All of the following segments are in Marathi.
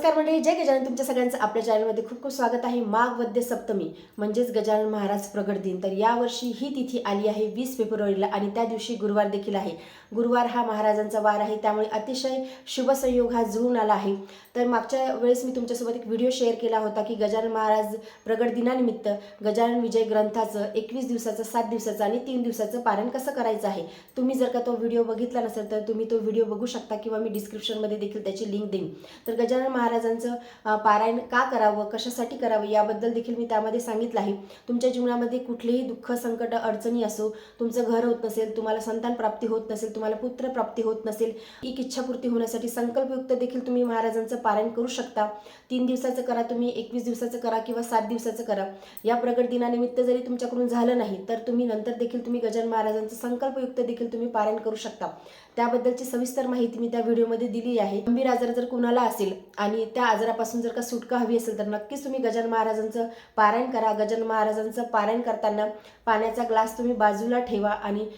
नमस्कार मंडळी जय गजानन. तुमच्या सगळ्यांचं आपल्या चॅनलमध्ये खूप खूप स्वागत आहे. माघ वद्य सप्तमी म्हणजेच गजानन महाराज प्रगट दिन. तर यावर्षी ही तिथी आली आहे वीस फेब्रुवारीला आणि त्या दिवशी गुरुवार देखील आहे. गुरुवार हा महाराजांचा वार आहे त्यामुळे अतिशय शुभ संयोग हा जुळून आला आहे. तर मागच्या वेळेस मी तुमच्यासोबत एक व्हिडिओ शेअर केला होता की गजानन महाराज प्रगट दिनानिमित्त गजानन विजय ग्रंथाचं एकवीस दिवसाचं सात दिवसाचं आणि तीन दिवसाचं पारण कसं करायचं आहे? तुम्ही जर का तो व्हिडिओ बघितला नसेल तर तुम्ही तो व्हिडिओ बघू शकता किंवा मी डिस्क्रिप्शनमध्ये देखील त्याची लिंक देईन. तर गजानन महाराज महाराजांचं पारायण का करावं कशासाठी करावं याबद्दल देखील मी त्यामध्ये सांगितलं आहे. तुमच्या जीवनामध्ये कुठलेही दुःख संकट अडचणी असो तुमचं घर होत नसेल तुम्हाला संतान प्राप्ती होत नसेल तुम्हाला पुत्र प्राप्ती होत नसेल एक इच्छापूर्ती होण्यासाठी संकल्पयुक्त देखील तुम्ही महाराजांचं पारायण करू शकता. तीन दिवसाचं करा तुम्ही एकवीस दिवसाचं करा किंवा सात दिवसाचं करा. या प्रगट दिनानिमित्त जरी तुमच्याकडून झालं नाही तर तुम्ही नंतर देखील तुम्ही गजानन महाराजांचं संकल्पयुक्त देखील तुम्ही पारायण करू शकता. त्याबद्दलची सविस्तर माहिती मी त्या व्हिडिओमध्ये दिली आहे. गंभीर आजार जर कुणाला असेल आणि त्या आजारापासून जर का सुटका हवी असेल तर नक्कीच तुम्ही गजानन महाराजांचं पारायण करा. गजानन महाराजांचं पारायण करताना पाण्याचा ग्लास तुम्ही बाजूला ठेवा आणि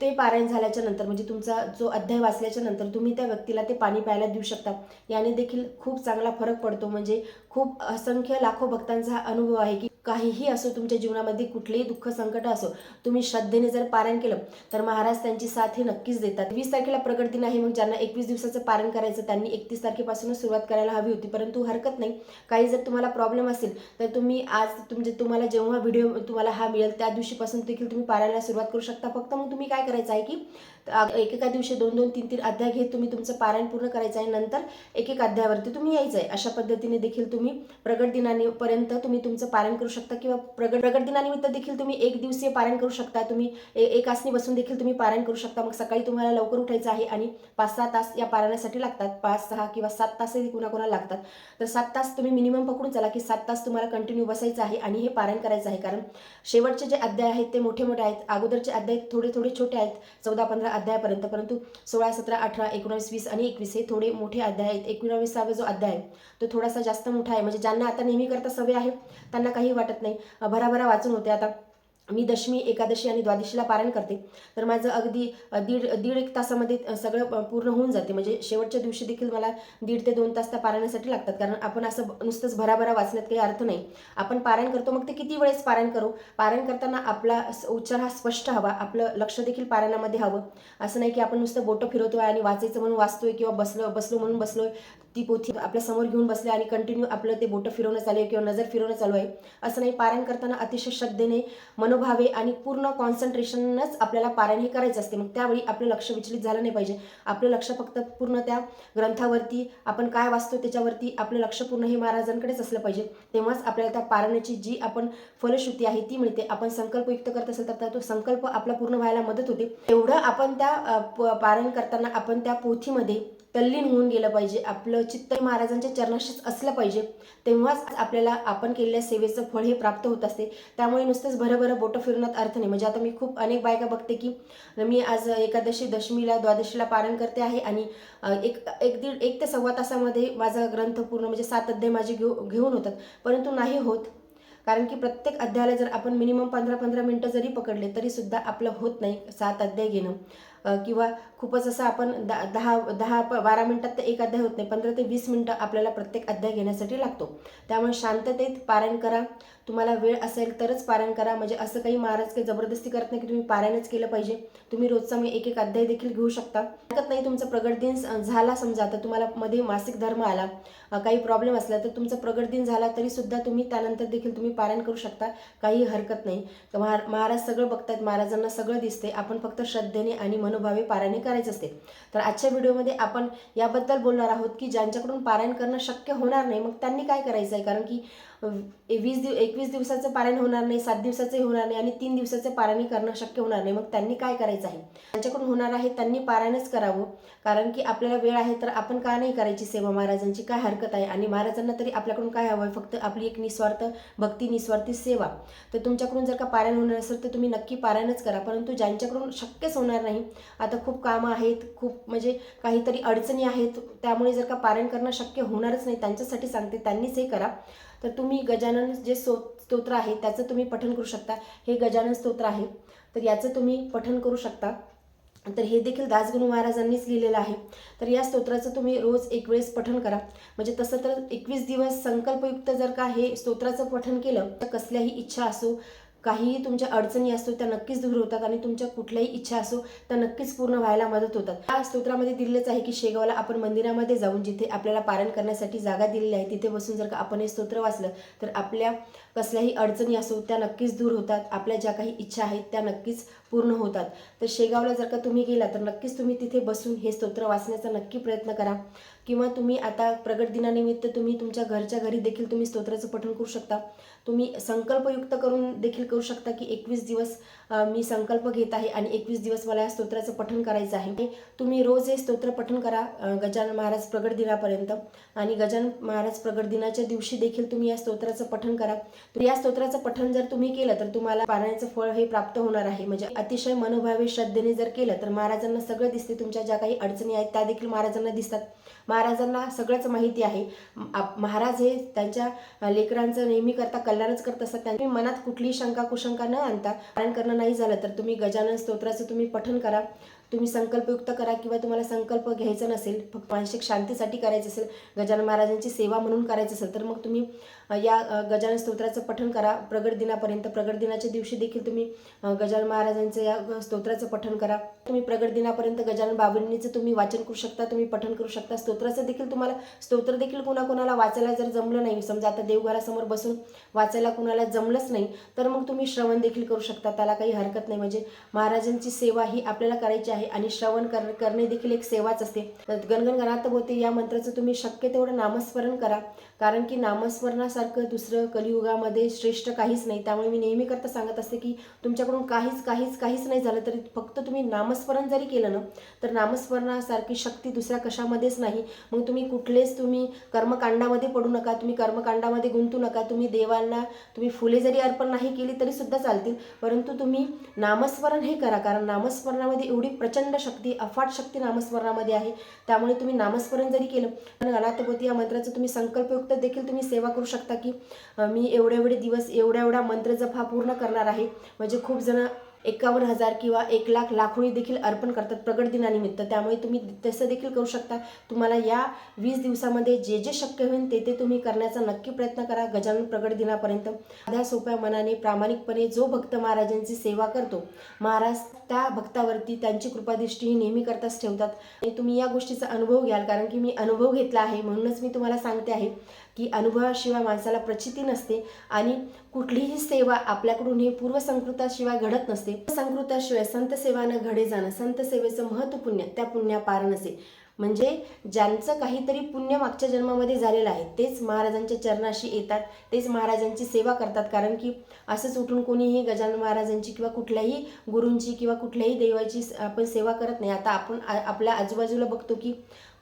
ते पारायण झाल्याच्यानंतर म्हणजे तुमचा जो अध्याय वाचल्याच्या नंतर तुम्ही त्या व्यक्तीला ते पाणी प्यायला देऊ शकता. याने देखील खूप चांगला फरक पडतो. म्हणजे खूप असंख्य लाखो भक्तांचा हा अनुभव आहे की काहीही असो तुमच्या जीवनामध्ये कुठलेही दुःख संकट असो तुम्ही श्रद्धेने जर पारण केलं तर महाराज त्यांची साथ हे नक्कीच देतात. वीस तारखेला प्रगट दिन आहे मग ज्यांना एकवीस दिवसाचं पारण करायचं त्यांनी एकतीस तारखेपासूनच सुरुवात करायला हवी होती. परंतु हरकत नाही. काही जर तुम्हाला प्रॉब्लेम असेल तर तुम्ही आज तुमचे तुम्हाला जेव्हा व्हिडिओ तुम्हाला हा मिळेल त्या दिवशीपासून देखील तुम्ही पारायला सुरुवात करू शकता. फक्त मग तुम्ही काय करायचं आहे की एकेका दिवशी दोन दोन तीन तीन अध्याय घेत तुम्ही तुमचं पारायण पूर्ण करायचं आहे नंतर एक एक अध्यायावरती तुम्ही यायचं आहे अशा पद्धतीने देखील तुम्ही प्रगट दिनापर्यंत तुम्ही तुमचं पारायण करू शकता किंवा प्रगट प्रगट दिनानिमित्त देखील तुम्ही एक दिवसीय पारायण करू शकता. तुम्ही ए- एक आसनी बसून देखील तुम्ही पारायण करू शकता. मग सकाळी तुम्हाला लवकर उठायचं आहे आणि पाच सहा तास या पारायणासाठी लागतात. पाच सहा किंवा सात तासही कुणाकुणा लागतात. तर सात तास तुम्ही मिनिमम पकडून चला की सात तास तुम्हाला कंटिन्यू बसायचं आहे आणि हे पारायण करायचं आहे. कारण शेवटचे जे अध्याय आहेत ते मोठे मोठे आहेत. अगोदरचे अध्याय थोडे थोडे छोटे आहेत. चौदा पंधरा अध्यायापर्यंत परंतु सोळा सतरा अठरा एकोणावीस वीस आणि एकवीस हे थोडे मोठे अध्याय आहेत. एकोणावीसावा जो अध्याय आहे तो थोडासा जास्त मोठा आहे. म्हणजे ज्यांना आता नेहमी करता सवय आहे त्यांना काही वाटत नाही. भराभरा वाचून होते आता. मी दशमी एकादशी आणि द्वादशीला पारायण करते. तर माझं अगदी दीड दीड एक तासामध्ये सगळं पूर्ण होऊन जाते. म्हणजे शेवटच्या दिवशी देखील मला दीड ते दोन तास त्या पारायणासाठी लागतात. कारण आपण असं नुसतंच भराभरा वाचण्यात काही अर्थ नाही. आपण पारायण करतो मग ते किती वेळेस पारायण करू? पारायण करताना आपला स- उच्चार हा स्पष्ट हवा. आपलं लक्ष देखील पारायणामध्ये हवं. असं नाही की आपण नुसतं बोटं फिरवतोय आणि वाचायचं म्हणून वाचतोय किंवा बसलो बसलो म्हणून बसलोय ती पोथी आपल्यासमोर घेऊन बसले आणि कंटिन्यू आपलं ते बोटं फिरवणं चालू आहे किंवा नजर फिरवणं चालू आहे. असं नाही. पारायण करताना अतिशय श्रद्धेने मनोभावे आणि पूर्ण कॉन्सन्ट्रेशनच आपल्याला पारायण हे करायचं असते. मग त्यावेळी आपलं लक्ष विचलित झालं नाही पाहिजे. आपलं लक्ष फक्त पूर्ण त्या ग्रंथावरती आपण काय वाचतो त्याच्यावरती आपलं लक्ष पूर्ण हे महाराजांकडेच असलं पाहिजे. तेव्हाच आपल्याला त्या पारायणाची जी आपण फलश्रुती आहे ती मिळते. आपण संकल्पयुक्त करत असेल तर तो संकल्प आपला पूर्ण व्हायला मदत होते. एवढं आपण त्या प- पारायण करताना आपण त्या पोथीमध्ये तल्लीन होऊन गेलं पाहिजे. आपलं चित्त महाराजांच्या चरणाशीच असलं पाहिजे. तेव्हाच आपल्याला आपण केलेल्या सेवेचं फळ हे प्राप्त होत असते. त्यामुळे नुसतंच भरभरं बोटं फिरण्यात अर्थ नाही. म्हणजे आता मी खूप अनेक बायका बघते की मी आज एकादशी दशमीला द्वादशीला पारण करते आहे आणि एक एक दीड एक ते सव्वा तासामध्ये माझा ग्रंथ पूर्ण म्हणजे सात अध्याय माझे घेऊ घेऊन होतात. परंतु नाही होत. कारण की प्रत्येक अध्यायाला जर आपण मिनिमम पंधरा पंधरा मिनटं जरी पकडले तरी सुद्धा आपलं होत नाही सात अध्याय घेणं. किंवा खूपच असं आपण दा दहा दहा प- बारा मिनटात तर एक अध्याय होत नाही. पंधरा ते वीस मिनटं आपल्याला प्रत्येक अध्याय घेण्यासाठी लागतो. त्यामुळे शांततेत पारायण करा. तुम्हाला वेळ असेल तरच पारायण करा. म्हणजे असं काही महाराज काही जबरदस्ती करत नाही की तुम्ही पारायणच केलं पाहिजे. तुम्ही रोजचा म्हणजे मी एक एक अध्याय देखील घेऊ शकता. हरकत नाही तुमचा प्रगट दिन झाला समजा तर तुम्हाला मध्ये मासिक धर्म आला. काही प्रॉब्लेम असला तर तुमचा प्रगट दिन झाला तरी सुद्धा तुम्ही त्यानंतर देखील तुम्ही पारायण करू शकता. काही हरकत नाही. तर महार महाराज सगळं बघतात महाराजांना सगळं दिसते आपण फक्त श्रद्धेने आणि मनोभावे पारायण करायचं असते. तर आजच्या व्हिडिओमध्ये आपण याबद्दल बोलणार आहोत की ज्यांच्याकडून पारायण करणं शक्य होणार नाही मग त्यांनी काय करायचं आहे कारण की वीस दिव एकवीस दिवसाचं पारायण होणार नाही सात दिवसाचंही होणार नाही आणि तीन दिवसाचं पारायण करणं शक्य होणार नाही. मग त्यांनी काय करायचं आहे? त्यांच्याकडून होणार आहे त्यांनी पारायणच करावं. कारण की आपल्याला वेळ आहे तर आपण का नाही करायची सेवा? महाराजांची काय हरकत आहे? आणि महाराजांना तरी आपल्याकडून काय हवं आहे? फक्त आपली एक निस्वार्थ भक्ती निस्वार्थी सेवा. तर तुमच्याकडून जर का पारायण होणार असेल तर तुम्ही नक्की पारायणच करा. परंतु ज्यांच्याकडून शक्यच होणार नाही आता खूप कामं आहेत खूप म्हणजे काहीतरी अडचणी आहेत त्यामुळे जर का पारायण करणं शक्य होणारच नाही त्यांच्यासाठी सांगते त्यांनीच हे करा. तर तुम्ही गजानन जे सो स्तोत्र आहे त्याचं तुम्ही पठन करू शकता. हे गजानन स्तोत्र आहे. तर याचं तुम्ही पठन करू शकता. तर हे देखील दासगुरु महाराजांनीच लिहिलेलं आहे. तर या स्तोत्राचं तुम्ही रोज एक वेळेस पठण करा. म्हणजे तसं तर एकवीस दिवस संकल्पयुक्त जर का हे स्तोत्राचं पठण केलं तर कसल्याही इच्छा असो काहीही तुमच्या अडचणी असतो त्या नक्कीच दूर होतात आणि तुमच्या कुठल्याही इच्छा असो त्या नक्कीच पूर्ण व्हायला मदत होतात. या स्तोत्रामध्ये दिलेलंच आहे की शेगावला आपण मंदिरामध्ये जाऊन जिथे आपल्याला पारण करण्यासाठी जागा दिलेली आहे तिथे बसून जर का आपण हे स्तोत्र वाचलं तर आपल्या कसल्याही अडचणी असो त्या नक्कीच दूर होतात. आपल्या ज्या काही इच्छा आहेत त्या नक्कीच पूर्ण होतात. तर शेगावला जर का तुम्ही गेला तर नक्कीच तुम्ही तिथे बसून हे स्तोत्र वाचण्याचा नक्की प्रयत्न करा. किंवा तुम्ही आता प्रगट दिनानिमित्त तुम्ही तुमच्या घरच्या घरी देखील तुम्ही स्तोत्राचं पठण करू शकता. तुम्ही संकल्पयुक्त करून देखील करू शकता की एकवीस दिवस मी संकल्प घेत आहे आणि एकवीस दिवस मला या स्तोत्राचं पठण करायचं आहे. तुम्ही रोज हे स्तोत्र पठण करा गजानन महाराज प्रगट दिनापर्यंत. आणि गजानन महाराज प्रगट दिनाच्या दिवशी देखील तुम्ही या स्तोत्राचं पठण करा. तर या स्तोत्राचं पठण जर तुम्ही केलं तर तुम्हाला पारायणाचं फळ हे प्राप्त होणार आहे. म्हणजे अतिशय मनोभावे श्रद्धेने जर केलं तर महाराजांना सगळं दिसते. तुमच्या ज्या काही अडचणी आहेत त्या देखील महाराजांना दिसतात. महाराजांना सगळंच माहिती आहे. आप- महाराज हे त्यांच्या लेकरांचं नेहमी करता कल्याणच करत असतात. त्यांनी मनात कुठलीही शंका कुशंका न आणता कारण करणं नाही झालं तर तुम्ही गजानन स्तोत्राचं तुम्ही पठण करा. तुम्ही संकल्पयुक्त करा किंवा तुम्हाला संकल्प घ्यायचा नसेल फक्त मानसिक शांतीसाठी करायचं असेल गजानन महाराजांची सेवा म्हणून करायचं असेल तर मग तुम्ही या गजानन स्तोत्राचं पठण करा. प्रगट दिनापर्यंत प्रगट दिनाच्या दिवशी देखील तुम्ही गजानन महाराजांचं या स्तोत्राचं पठण करा. तुम्ही प्रगट दिनापर्यंत गजानन बाबुंनीचं तुम्ही वाचन करू शकता तुम्ही पठण करू शकता. स्तोत्राचं देखील तुम्हाला स्तोत्र देखील कुणाकुणाला वाचायला जर जमलं नाही समजा आता देवघरासमोर बसून वाचायला कुणाला जमलंच नाही तर मग तुम्ही श्रवण देखील करू शकता. त्याला काही हरकत नाही. म्हणजे महाराजांची सेवा ही आपल्याला करायची आहे. आणि श्रवण कर करणे देखील एक सेवाच असते. तर गणगण गणात होते या मंत्राचं तुम्ही शक्य तेवढं नामस्मरण करा. कारण की नामस्मरणासारखं दुसरं कलियुगामध्ये श्रेष्ठ काहीच नाही. त्यामुळे मी नेहमी करता सांगत असते की तुमच्याकडून काहीच काहीच काहीच नाही झालं तरी फक्त तुम्ही नामस्मरण जरी केलं ना तर नामस्मरणासारखी शक्ती दुसऱ्या कशामध्येच नाही. मग तुम्ही कुठलेच तुम्ही कर्मकांडामध्ये पडू नका तुम्ही कर्मकांडामध्ये गुंतू नका. तुम्ही देवांना तुम्ही फुले जरी अर्पण नाही केली तरी सुद्धा चालतील. परंतु तुम्ही नामस्मरण हे करा. कारण नामस्मरणामध्ये एवढी प्रचंड शक्ती अफाट शक्ती नामस्मरणामध्ये आहे. त्यामुळे तुम्ही नामस्मरण जरी केलं पण अनाथपोती या मंत्राचं तुम्ही संकल्पयुक्त देखील तुम्ही सेवा करू शकता की मी एवढे एवढे दिवस एवढा एवढा मंत्र जप हा पूर्ण करणार आहे. म्हणजे खूप जण एकावन्न हजार किंवा एक लाख लाखोळी देखील अर्पण करतात प्रगट दिनानिमित्त. त्यामुळे तुम्ही तसं देखील करू शकता. तुम्हाला या वीस दिवसामध्ये जे जे शक्य होईल ते ते तुम्ही करण्याचा नक्की प्रयत्न करा गजानन प्रगट दिनापर्यंत. साध्या सोप्या मनाने प्रामाणिकपणे जो भक्त महाराजांची सेवा करतो महाराज त्या भक्तावरती त्यांची कृपादृष्टी ही नेहमी करताच ठेवतात. आणि तुम्ही या गोष्टीचा अनुभव घ्याल कारण की मी अनुभव घेतला आहे म्हणूनच मी तुम्हाला सांगते आहे. की अनुभवाशिवाय माणसाला प्रचिती नसते आणि कुठलीही सेवा आपल्याकडून ही पूर्वसंकृताशिवाय घडत नसते. संकृताशिवाय संत सेवानं घडे जाणं संत सेवेचं महत्त्व पुण्य त्या पुण्यापार नसे. म्हणजे ज्यांचं काहीतरी पुण्य मागच्या जन्मामध्ये झालेलं आहे तेच महाराजांच्या चरणाशी येतात तेच महाराजांची सेवा करतात. कारण की असंच उठून कोणीही गजानन महाराजांची किंवा कुठल्याही गुरूंची किंवा कुठल्याही देवाची आपण सेवा करत नाही. आता आपण आपल्या आजूबाजूला बघतो की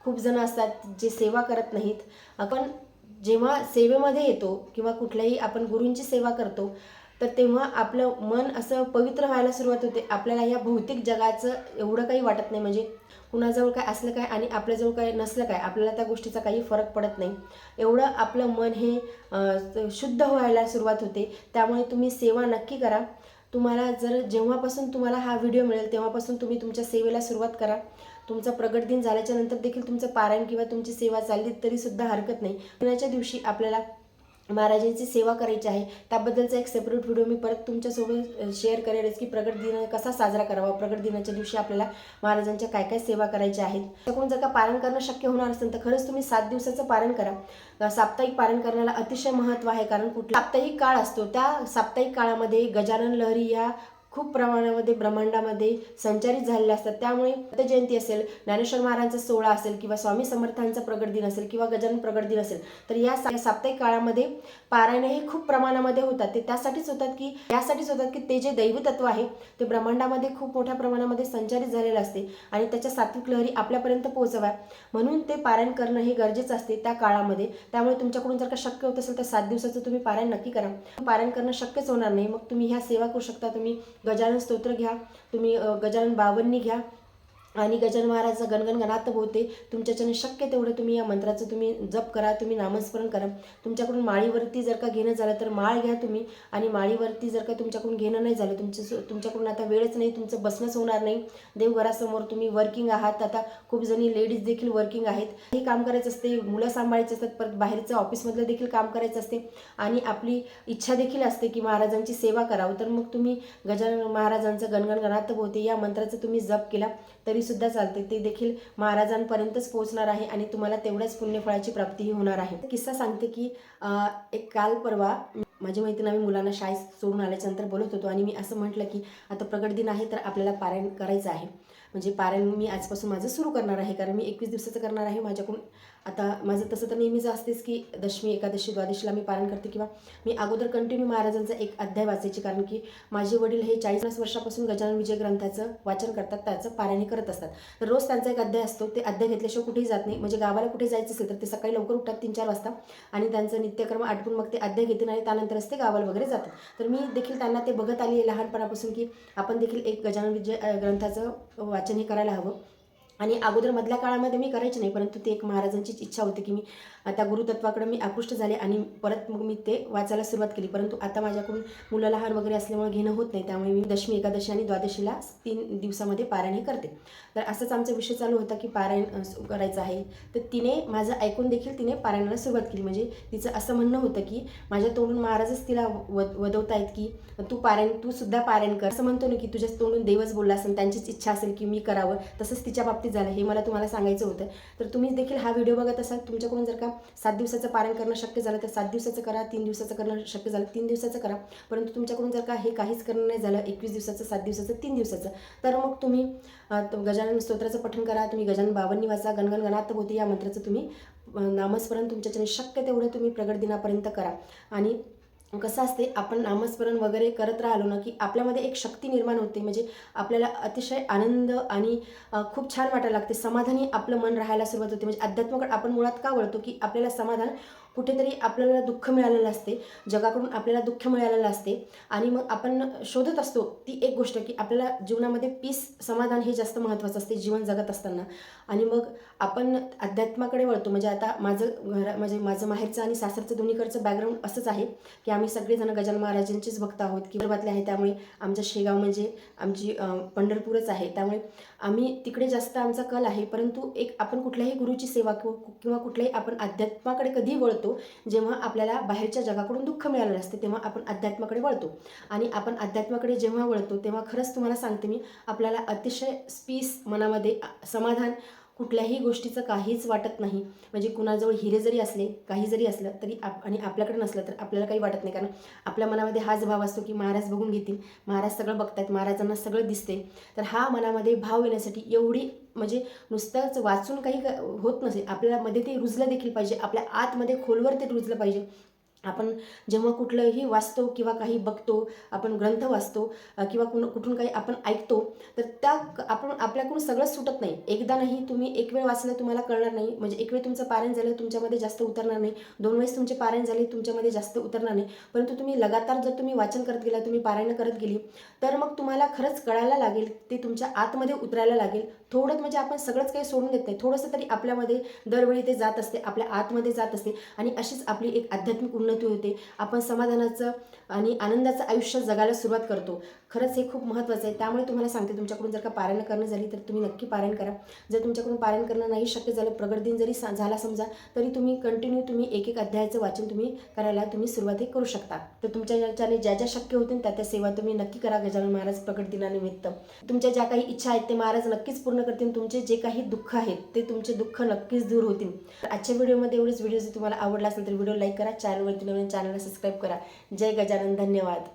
खूप जण असतात जे सेवा करत नाहीत. आपण जेव्हा सेवेमध्ये येतो किंवा कुठल्याही आपण गुरूंची सेवा करतो तर तेव्हा आपलं मन असं पवित्र व्हायला सुरुवात होते. आपल्याला या भौतिक जगाचं एवढं काही वाटत नाही. म्हणजे कुणाजवळ काय असलं काय आणि आपल्याजवळ काय नसलं काय आपल्याला त्या गोष्टीचा काही फरक पडत नाही. एवढं आपलं मन हे शुद्ध व्हायला सुरुवात होते. त्यामुळे तुम्ही सेवा नक्की करा. तुम्हाला जर जेव्हापासून तुम्हाला हा व्हिडिओ मिळेल तेव्हापासून तुम्ही तुमच्या सेवेला सुरुवात करा. तुमचा प्रगट दिन झाल्याच्यानंतर देखील तुमचं पारायण किंवा तुमची सेवा चालली तरी सुद्धा हरकत नाही. दिनाच्या दिवशी आपल्याला महाराजांची सेवा करायची आहे. त्याबद्दलचा एक सेपरेट व्हिडिओ मी परत तुमच्यासोबत शेअर करेलच की प्रगट दिन कसा साजरा करावा? प्रगट दिनाच्या दिवशी आपल्याला महाराजांच्या काय काय सेवा करायच्या आहेत? त्याकडून जर का पारण करणं शक्य होणार असेल तर खरंच तुम्ही सात दिवसाचं पारण करा. साप्ताहिक पारण करण्याला अतिशय महत्त्व आहे. कारण कुठला साप्ताहिक काळ असतो त्या साप्ताहिक काळामध्ये गजानन लहरी या खूप प्रमाणामध्ये ब्रह्मांडामध्ये संचारित झालेल्या असतात. त्यामुळे दत्त जयंती असेल ज्ञानेश्वर महाराजांचा सोहळा असेल किंवा स्वामी समर्थांचा प्रगट दिन असेल किंवा गजानन प्रगट दिन असेल तर या सा- साप्ताहिक काळामध्ये पारायण हे खूप प्रमाणामध्ये होतात. ते त्यासाठीच होतात की यासाठीच होतात की ते जे दैवतत्व आहे ते ब्रह्मांडामध्ये खूप मोठ्या प्रमाणामध्ये संचारित झालेलं असते आणि त्याच्या सात्विक लहरी आपल्यापर्यंत पोहोचवा म्हणून ते पारायण करणं हे गरजेचं असते त्या काळामध्ये. त्यामुळे तुमच्याकडून जर का शक्य होत असेल तर सात दिवसाचं तुम्ही पारायण नक्की करा. पारायण करणं शक्यच होणार नाही. मग तुम्ही ह्या सेवा करू शकता. तुम्ही गजानन स्तोत्र घ्या. तुम्ही गजानन बावन्नी घ्या. आणि गजानन महाराजचा गणगण गणात होते. तुमच्याच्याने शक्य तेवढं तुम्ही या मंत्राचं तुम्ही जप करा तुम्ही नामस्मरण करा. तुमच्याकडून माळीवरती जर का घेणं झालं तर माळ घ्या तुम्ही. आणि माळीवरती जर का तुमच्याकडून घेणं नाही झालं तुमचं तुमच्याकडून आता वेळच नाही तुमचं बसणंच होणार नाही. देवघरासमोर तुम्ही वर्किंग आहात. आता खूप जणी लेडीज देखील वर्किंग आहेत. हे काम करायचं असते मुलं सांभाळायचे असतात परत बाहेरचं ऑफिसमधलं देखील काम करायचं असते. आणि आपली इच्छा देखील असते की महाराजांची सेवा करावं. तर मग तुम्ही गजानन महाराजांचं गणगण गणात होते या मंत्राचं तुम्ही जप केला तरी सुद्धा चालते ते देखील महाराजांपर्यंतच पोहोचणार आहे आणि तुम्हाला तेवढ्याच पुण्यफळाची प्राप्तीही होणार आहे. किस्सा सांगते की एक काल परवा माझी मैत्रीण आम्ही मुलांना शाळेत सोडून आल्याच्यानंतर बोलत होतो आणि मी असं म्हटलं की आता प्रगट दिन आहे तर आपल्याला पारायण करायचं आहे. म्हणजे पारायण मी आजपासून माझं सुरू करणार आहे. कारण मी एकवीस दिवसाचं करणार आहे. माझ्याकडून आता माझं तसं तर नेहमीच असतेच की दशमी एकादशी द्वादशीला मी पालन करते किंवा मी अगोदर कंटिन्यू महाराजांचा एक अध्याय वाचायची. कारण की माझे वडील हे चाळीस वर्षापासून गजानन विजय ग्रंथाचं वाचन करतात त्याचं पारायण हे करत असतात. तर रोज त्यांचा एक अध्याय असतो. ते अध्याय घेतल्याशिवाय कुठेही जात नाही. म्हणजे गावाला कुठे जायचं असेल तर ते सकाळी लवकर उठतात तीन चार वाजता आणि त्यांचं नित्यक्रम आटपून मग ते अध्याय घेतील आणि त्यानंतरच ते गावाला वगैरे जातात. तर मी देखील त्यांना ते बघत आली आहे लहानपणापासून की आपण देखील एक गजानन विजय ग्रंथाचं वाचन हे करायला हवं. आणि अगोदर मधल्या काळामध्ये मी करायचे नाही परंतु ते एक महाराजांचीच इच्छा होती की मी त्या गुरुतत्वाकडे मी आकृष्ट झाले आणि परत मग मी ते वाचायला सुरुवात केली. परंतु आता माझ्याकडून मुलं लहान वगैरे असल्यामुळे घेणं होत नाही त्यामुळे मी दशमी एकादशी आणि द्वादशीला तीन दिवसामध्ये पारायण हे करते. तर असंच आमचा विषय चालू होता की पारायण करायचं आहे. तर तिने माझं ऐकून देखील तिने पारायणाला सुरुवात केली. म्हणजे तिचं असं म्हणणं होतं की माझ्या तोंडून महाराजच तिला वद वदवतायत की तू पारायण तू सुद्धा पारायण कर. असं म्हणतो ना की तुझ्या तोंडून देवच बोलला असेल त्यांचीच इच्छा असेल की मी करावं तसंच तिच्या बाबतीत झालं हे मला तुम्हाला सांगायचं होतं. तर तुम्ही देखील हा व्हिडिओ बघत असाल तुमच्याकडून जर का सात दिवसाचं पारण करणं शक्य झालं तर सात दिवसाचं करा तीन दिवसाचं करणं शक्य झालं तीन दिवसाचं करा. परंतु तुमच्याकडून जर का हे काहीच करणं नाही झालं एकवीस दिवसाचं सात दिवसाचं तीन दिवसाचं तर मग तुम्ही तो गजानन स्तोत्राचं पठण करा तुम्ही गजानन बावन्नी वाचा गणगण गणात होते या मंत्राचं तुम्ही नामस्मरण तुमच्याच्याने शक्य तेवढं तुम्ही प्रगट दिनापर्यंत करा. आणि कसं असते आपण नामस्मरण वगैरे करत राहिलो ना की आपल्यामध्ये एक शक्ती निर्माण होते. म्हणजे आपल्याला अतिशय आनंद आणि खूप छान वाटायला लागते. समाधानी आपलं मन राहायला सुरुवात होते. म्हणजे अध्यात्माकडे आपण मुळात का वळतो की आपल्याला समाधान कुठेतरी आपल्याला दुःख मिळालेलं असते जगाकडून आपल्याला दुःख मिळालेलं असते आणि मग आपण शोधत असतो ती एक गोष्ट की आपल्याला जीवनामध्ये पीस समाधान हे जास्त महत्त्वाचं असते जीवन जगत असताना. आणि मग आपण अध्यात्माकडे वळतो. म्हणजे आता माझं घर म्हणजे माझं माहेरचं आणि सासरचं दोन्हीकडचं बॅकग्राऊंड असंच आहे की आम्ही सगळेजण गजान महाराजांचेच भक्त आहोत. की विदर्भातले आहे त्यामुळे आमचं शेगाव म्हणजे आमची पंढरपूरच आहे. त्यामुळे आम्ही तिकडे जास्त आमचा कल आहे. परंतु एक आपण कुठल्याही गुरुची सेवा किंवा किंवा कुठल्याही आपण अध्यात्माकडे कधी वळतो जेव्हा आपल्याला बाहेरच्या जगाकडून दुःख मिळालेलं असते तेव्हा आपण अध्यात्माकडे वळतो. आणि आपण अध्यात्माकडे जेव्हा वळतो तेव्हा खरंच तुम्हाला सांगते मी आपल्याला अतिशय स्पीस मनामध्ये समाधान कुठल्याही गोष्टीचं काहीच वाटत नाही. म्हणजे कुणाजवळ हिरे जरी असले काही जरी असलं तरी आप आणि आपल्याकडे नसलं तर आपल्याला काही वाटत नाही. कारण आपल्या मनामध्ये हाच भाव असतो की महाराज बघून घेतील. महाराज सगळं बघतायत महाराजांना सगळं दिसते तर हा मनामध्ये भाव येण्यासाठी एवढी म्हणजे नुसतंच वाचून काही क- होत नसेल आपल्याला मध्ये ते रुजलं देखील पाहिजे. आपल्या आतमध्ये खोलवर ते रुजलं पाहिजे. आपण जेव्हा कुठलंही वाचतो किंवा काही बघतो आपण ग्रंथ वाचतो किंवा कुण कुठून काही आपण ऐकतो तर त्या आपण आपल्याकडून सगळंच सुटत नाही. एकदा नाही तुम्ही एक वेळ वाचलं तुम्हाला कळणार नाही. म्हणजे एक वेळ तुमचं पारायण झालं तुमच्यामध्ये जास्त उतरणार नाही. दोन वेळेस तुमचे पारायण झाले तुमच्यामध्ये जास्त उतरणार नाही. परंतु तुम्ही लगातार जर तुम्ही वाचन करत गेला तुम्ही पारायण करत गेली तर मग तुम्हाला खरंच कळायला लागेल ते तुमच्या आतमध्ये उतरायला लागेल. थोडं म्हणजे आपण सगळंच काही सोडून देत नाही. थोडंसं तरी आपल्यामध्ये दरवेळी ते जात असते आपल्या आतमध्ये जात असते. आणि अशीच आपली एक आध्यात्मिक उन्नती होते. आपण समाधानाचं आणि आनंदाचं आयुष्य जगायला सुरुवात करतो. खरंच हे खूप महत्त्वाचं आहे. त्यामुळे तुम्हाला सांगते तुमच्याकडून जर का पारायण करणं झाली तर तुम्ही नक्की पारायण करा. जर तुमच्याकडून पारायण करणं नाही शक्य झालं प्रगट दिन जरी सा- झाला समजा तरी तुम्ही कंटिन्यू तुम्ही एक एक अध्यायाचं वाचन तुम्ही करायला तुम्ही सुरुवातही करू शकता. तर तुमच्या ज्याच्याने ज्या ज्या शक्य होतील त्या त्या सेवा तुम्ही नक्की करा गजानन महाराज प्रगट दिनानिमित्त. तुमच्या ज्या काही इच्छा आहेत ते महाराज नक्कीच पूर्ण करतील. तुमचे जे काही दुःख आहेत ते तुमचे दुःख नक्कीच दूर होतील. आजच्या व्हिडिओमध्ये एवढेच. व्हिडिओ जर तुम्हाला आवडला असेल तर व्हिडिओ लाईक करा चॅनलवरती नवीन चॅनलला सबस्क्राईब करा. जय गजानन धन्यवाद.